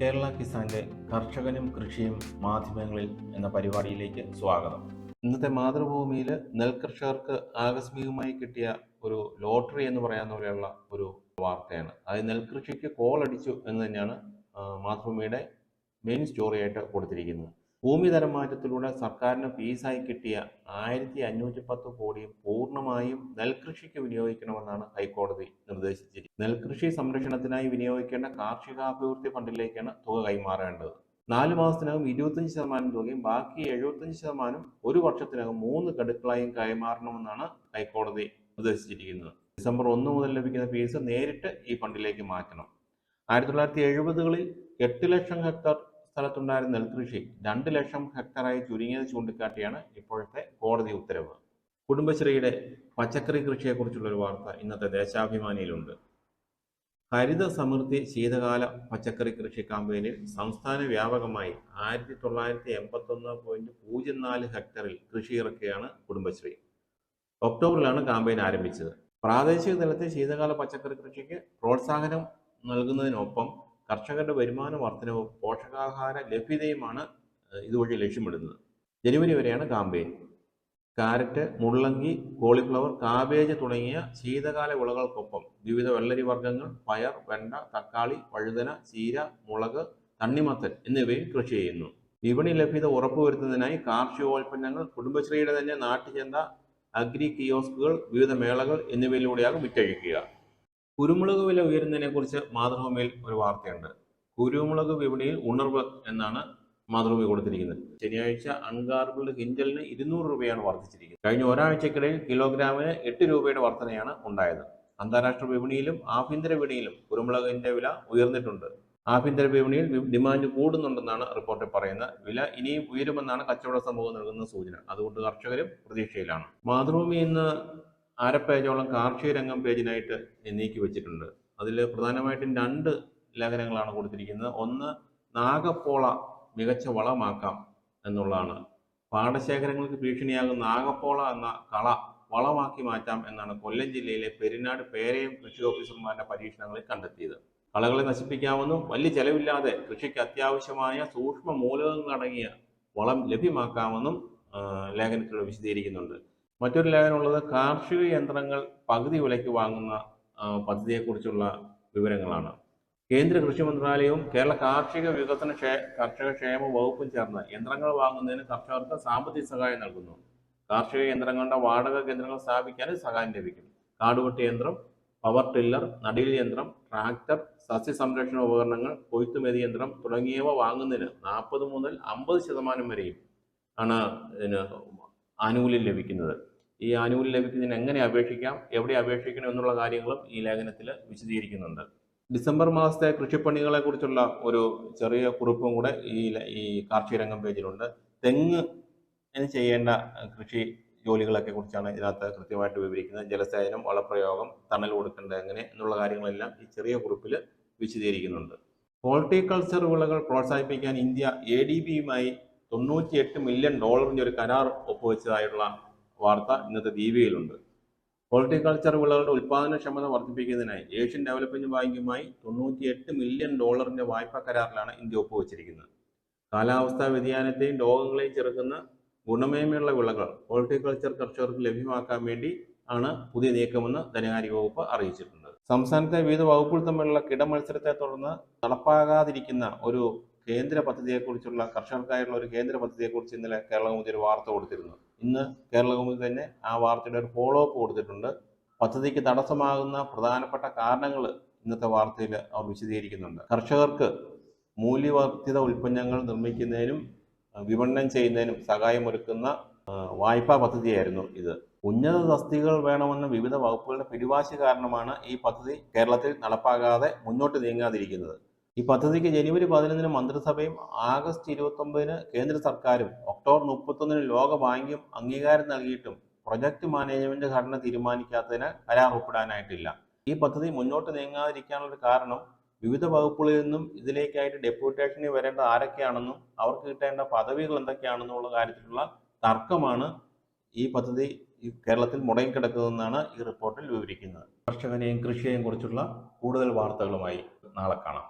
കേരള കിസാന്റെ കർഷകനും കൃഷിയും മാധ്യമങ്ങളിൽ എന്ന പരിപാടിയിലേക്ക് സ്വാഗതം. ഇന്നത്തെ മാതൃഭൂമിയിൽ നെൽകർഷകർക്ക് ആകസ്മികമായി കിട്ടിയ ഒരു ലോട്ടറി എന്ന് പറയാൻ പോലെയുള്ള ഒരു വാർത്തയാണ്. അത് നെൽകൃഷിക്ക് കോളടിച്ചു എന്ന് തന്നെയാണ് മാതൃഭൂമിയുടെ മെയിൻ സ്റ്റോറിയായിട്ട് കൊടുത്തിരിക്കുന്നത്. ഭൂമി തരംമാറ്റത്തിലൂടെ സർക്കാരിന് ഫീസായി കിട്ടിയ ആയിരത്തി അഞ്ഞൂറ്റി പത്ത് കോടി പൂർണമായും നെൽകൃഷിക്ക് വിനിയോഗിക്കണമെന്നാണ് ഹൈക്കോടതി നിർദ്ദേശിച്ചിരിക്കുന്നത്. നെൽകൃഷി സംരക്ഷണത്തിനായി വിനിയോഗിക്കേണ്ട കാർഷികാഭിവൃദ്ധി ഫണ്ടിലേക്കാണ് തുക കൈമാറേണ്ടത്. നാല് മാസത്തിനകം ഇരുപത്തഞ്ച് ശതമാനം തുകയും ബാക്കി എഴുപത്തഞ്ച് ശതമാനം ഒരു വർഷത്തിനകം മൂന്ന് ഗഡുക്കളായും കൈമാറണമെന്നാണ് ഹൈക്കോടതി നിർദ്ദേശിച്ചിരിക്കുന്നത്. ഡിസംബർ ഒന്ന് മുതൽ ലഭിക്കുന്ന ഫീസ് നേരിട്ട് ഈ ഫണ്ടിലേക്ക് മാറ്റണം. ആയിരത്തി തൊള്ളായിരത്തി എഴുപതുകളിൽ എട്ട് ലക്ഷം ഹെക്ടർ സ്ഥലത്തുണ്ടായിരുന്ന നെൽകൃഷി രണ്ട് ലക്ഷം ഹെക്ടറായി ചുരുങ്ങിയത് ചൂണ്ടിക്കാട്ടിയാണ് ഇപ്പോഴത്തെ കോടതി ഉത്തരവ്. കുടുംബശ്രീയുടെ പച്ചക്കറി കൃഷിയെക്കുറിച്ചുള്ള ഒരു വാർത്ത ഇന്നത്തെ ദേശാഭിമാനിയിലുണ്ട്. ഹരിത സമൃദ്ധി ശീതകാല പച്ചക്കറി കൃഷി ക്യാമ്പയിനിൽ സംസ്ഥാന വ്യാപകമായി ആയിരത്തി തൊള്ളായിരത്തി എൺപത്തൊന്ന് പോയിന്റ് പൂജ്യം നാല് ഹെക്ടറിൽ കൃഷി ഇറക്കുകയാണ് കുടുംബശ്രീ. ഒക്ടോബറിലാണ് കാമ്പയിൻ ആരംഭിച്ചത്. പ്രാദേശിക തലത്തിൽ ശീതകാല പച്ചക്കറി കൃഷിക്ക് പ്രോത്സാഹനം നൽകുന്നതിനൊപ്പം കർഷകരുടെ വരുമാന വർധനവും പോഷകാഹാര ലഭ്യതയുമാണ് ഇതുവഴി ലക്ഷ്യമിടുന്നത്. ജനുവരി വരെയാണ് കാമ്പയിൻ. കാരറ്റ് മുള്ളങ്കി കോളിഫ്ലവർ കാബേജ് തുടങ്ങിയ ശീതകാല വിളകൾക്കൊപ്പം വിവിധ വെള്ളരി വർഗങ്ങൾ പയർ വെണ്ട തക്കാളി വഴുതന ചീര മുളക് തണ്ണിമത്തൻ എന്നിവയും കൃഷി ചെയ്യുന്നു. വിപണി ലഭ്യത ഉറപ്പുവരുത്തുന്നതിനായി കാർഷികോൽപ്പന്നങ്ങൾ കുടുംബശ്രീയുടെ തന്നെ നാട്ടുചന്ത അഗ്രി കിയോസ്കുകൾ വിവിധ മേളകൾ എന്നിവയിലൂടെയാകും വിറ്റഴിക്കുക. കുരുമുളക് വില ഉയരുന്നതിനെ കുറിച്ച് മാതൃഭൂമിയിൽ ഒരു വാർത്തയുണ്ട്. കുരുമുളക് വിപണിയിൽ ഉണർവ് എന്നാണ് മാതൃഭൂമി കൊടുത്തിരിക്കുന്നത്. ശനിയാഴ്ച അൺഗാർബിൾഡ് കിഞ്ചലിന് ഇരുന്നൂറ് രൂപയാണ് വർദ്ധിച്ചിരിക്കുന്നത്. കഴിഞ്ഞ ഒരാഴ്ചക്കിടയിൽ കിലോഗ്രാമിന് എട്ട് രൂപയുടെ വർധനയാണ് ഉണ്ടായത്. അന്താരാഷ്ട്ര വിപണിയിലും ആഭ്യന്തര വിപണിയിലും കുരുമുളകിന്റെ വില ഉയർന്നിട്ടുണ്ട്. ആഭ്യന്തര വിപണിയിൽ ഡിമാൻഡ് കൂടുന്നുണ്ടെന്നാണ് റിപ്പോർട്ടിൽ പറയുന്നത്. വില ഇനിയും ഉയരുമെന്നാണ് കച്ചവട സമൂഹം നൽകുന്ന സൂചന. അതുകൊണ്ട് കർഷകരും പ്രതീക്ഷയിലാണ്. മാതൃഭൂമി ഇന്ന് അര പേജോളം കാർഷിക രംഗം പേജിനായിട്ട് നീക്കി വെച്ചിട്ടുണ്ട്. അതിൽ പ്രധാനമായിട്ടും രണ്ട് ലേഖനങ്ങളാണ് കൊടുത്തിരിക്കുന്നത്. ഒന്ന് നാഗപ്പോള മികച്ച വളമാക്കാം എന്നുള്ളതാണ്. പാടശേഖരങ്ങൾക്ക് ഭീഷണിയാകുന്ന നാഗപ്പോള എന്ന കള വളമാക്കി മാറ്റാം എന്നാണ് കൊല്ലം ജില്ലയിലെ പെരിനാട് പേരയും കൃഷി ഓഫീസർമാരുടെ പരീക്ഷണങ്ങളിൽ കണ്ടെത്തിയത്. കളകളെ നശിപ്പിക്കാമെന്നും വലിയ ചെലവില്ലാതെ കൃഷിക്ക് അത്യാവശ്യമായ സൂക്ഷ്മ മൂലകങ്ങളടങ്ങിയ വളം ലഭ്യമാക്കാമെന്നും ലേഖനത്തിലൂടെ വിശദീകരിക്കുന്നുണ്ട്. മറ്റൊരു ലേഖനമുള്ളത് കാർഷിക യന്ത്രങ്ങൾ പകുതി വിലയ്ക്ക് വാങ്ങുന്ന പദ്ധതിയെക്കുറിച്ചുള്ള വിവരങ്ങളാണ്. കേന്ദ്ര കൃഷി മന്ത്രാലയവും കേരള കാർഷിക വികസന കർഷക ക്ഷേമ വകുപ്പും ചേർന്ന് യന്ത്രങ്ങൾ വാങ്ങുന്നതിന് കർഷകർക്ക് സാമ്പത്തിക സഹായം നൽകുന്നു. കാർഷിക യന്ത്രങ്ങളുടെ വാടക കേന്ദ്രങ്ങൾ സ്ഥാപിക്കാൻ സഹായം ലഭിക്കും. കാടുവെട്ടി യന്ത്രം പവർ ടില്ലർ നടീൽ യന്ത്രം ട്രാക്ടർ സസ്യ സംരക്ഷണ ഉപകരണങ്ങൾ കൊയ്ത്തുമതി യന്ത്രം തുടങ്ങിയവ വാങ്ങുന്നതിന് നാൽപ്പത് മുതൽ അമ്പത് ശതമാനം വരെയും ആണ് ഇതിന് ആനുകൂല്യം ലഭിക്കുന്നത്. ഈ ആനുകൂല്യം ലഭിക്കുന്നതിന് എങ്ങനെ അപേക്ഷിക്കാം എവിടെ അപേക്ഷിക്കണം എന്നുള്ള കാര്യങ്ങളും ഈ ലേഖനത്തിൽ വിശദീകരിക്കുന്നുണ്ട്. ഡിസംബർ മാസത്തെ കൃഷിപ്പണികളെക്കുറിച്ചുള്ള ഒരു ചെറിയ കുറിപ്പും കൂടെ ഈ ഈ കാർഷിക രംഗം പേജിലുണ്ട്. തെങ്ങ് ചെയ്യേണ്ട കൃഷി ജോലികളൊക്കെ കുറിച്ചാണ് ഇതിനകത്ത് കൃത്യമായിട്ട് വിവരിക്കുന്നത്. ജലസേചനം വളപ്രയോഗം തണൽ കൊടുക്കേണ്ടത് എങ്ങനെ എന്നുള്ള കാര്യങ്ങളെല്ലാം ഈ ചെറിയ കുറിപ്പിൽ വിശദീകരിക്കുന്നുണ്ട്. ഹോർട്ടിക്കൾച്ചർ വിളകൾ പ്രോത്സാഹിപ്പിക്കാൻ ഇന്ത്യ എ ഡി ബിയുമായി തൊണ്ണൂറ്റിയെട്ട് മില്യൺ ഡോളറിന്റെ ഒരു കരാർ ഒപ്പുവെച്ചതായുള്ള വാർത്ത ഇന്നത്തെ ദീപികയിലുണ്ട്. ഹോർട്ടിക്കൾച്ചർ വിളകളുടെ ഉൽപ്പാദനക്ഷമത വർദ്ധിപ്പിക്കുന്നതിനായി ഏഷ്യൻ ഡെവലപ്മെന്റ് ബാങ്കുമായി തൊണ്ണൂറ്റിയെട്ട് മില്യൺ ഡോളറിന്റെ വായ്പാ കരാറിലാണ് ഇന്ത്യ ഒപ്പുവെച്ചിരിക്കുന്നത്. കാലാവസ്ഥാ വ്യതിയാനത്തെയും രോഗങ്ങളെയും ചെറുക്കുന്ന ഗുണമേന്മയുള്ള വിളകൾ ഹോർട്ടിക്കൾച്ചർ കർഷകർക്ക് ലഭ്യമാക്കാൻ വേണ്ടി ആണ് പുതിയ നീക്കമെന്ന് ധനകാര്യ വകുപ്പ് അറിയിച്ചിട്ടുണ്ട്. സംസ്ഥാനത്തെ വിവിധ വകുപ്പുകൾ തമ്മിലുള്ള കിടമത്സരത്തെ തുടർന്ന് നടപ്പാകാതിരിക്കുന്ന ഒരു കേന്ദ്ര പദ്ധതിയെക്കുറിച്ചുള്ള കർഷകർക്കായുള്ള ഒരു കേന്ദ്ര പദ്ധതിയെക്കുറിച്ച് ഇന്നലെ കേരളകൗമുദി ഒരു വാർത്ത കൊടുത്തിരുന്നു. ഇന്ന് കേരളകൗമുദി തന്നെ ആ വാർത്തയുടെ ഒരു ഫോളോ അപ്പ് കൊടുത്തിട്ടുണ്ട്. പദ്ധതിക്ക് തടസ്സമാകുന്ന പ്രധാനപ്പെട്ട കാരണങ്ങൾ ഇന്നത്തെ വാർത്തയിൽ അവർ വിശദീകരിക്കുന്നുണ്ട്. കർഷകർക്ക് മൂല്യവർദ്ധിത ഉൽപ്പന്നങ്ങൾ നിർമ്മിക്കുന്നതിനും വിപണനം ചെയ്യുന്നതിനും സഹായമൊരുക്കുന്ന വായ്പാ പദ്ധതിയായിരുന്നു ഇത്. ഉന്നത തസ്തികകൾ വേണമെന്ന വിവിധ വകുപ്പുകളുടെ പിടിവാശി കാരണമാണ് ഈ പദ്ധതി കേരളത്തിൽ നടപ്പാകാതെ മുന്നോട്ട് നീങ്ങാതിരിക്കുന്നത്. ഈ പദ്ധതിക്ക് ജനുവരി പതിനൊന്നിന് മന്ത്രിസഭയും ആഗസ്റ്റ് ഇരുപത്തൊമ്പതിന് കേന്ദ്ര സർക്കാരും ഒക്ടോബർ മുപ്പത്തൊന്നിന് ലോകബാങ്കും അംഗീകാരം നൽകിയിട്ടും പ്രൊജക്ട് മാനേജ്മെന്റ് ഘടന തീരുമാനിക്കാത്തതിന് കരാർ ഒപ്പിടാനായിട്ടില്ല ഈ പദ്ധതി മുന്നോട്ട് നീങ്ങാതിരിക്കാനുള്ള കാരണം വിവിധ വകുപ്പുകളിൽ നിന്നും ഇതിലേക്കായിട്ട് ഡെപ്യൂട്ടേഷനിൽ വരേണ്ട ആരൊക്കെയാണെന്നും അവർക്ക് കിട്ടേണ്ട പദവികൾ എന്തൊക്കെയാണെന്നുള്ള കാര്യത്തിലുള്ള തർക്കമാണ് ഈ പദ്ധതി കേരളത്തിൽ മുടങ്ങിക്കിടക്കുന്നതെന്നാണ് ഈ റിപ്പോർട്ടിൽ വിവരിക്കുന്നത്. കർഷകനെയും കൃഷിയെയും കുറിച്ചുള്ള കൂടുതൽ വാർത്തകളുമായി നാളെ കാണാം.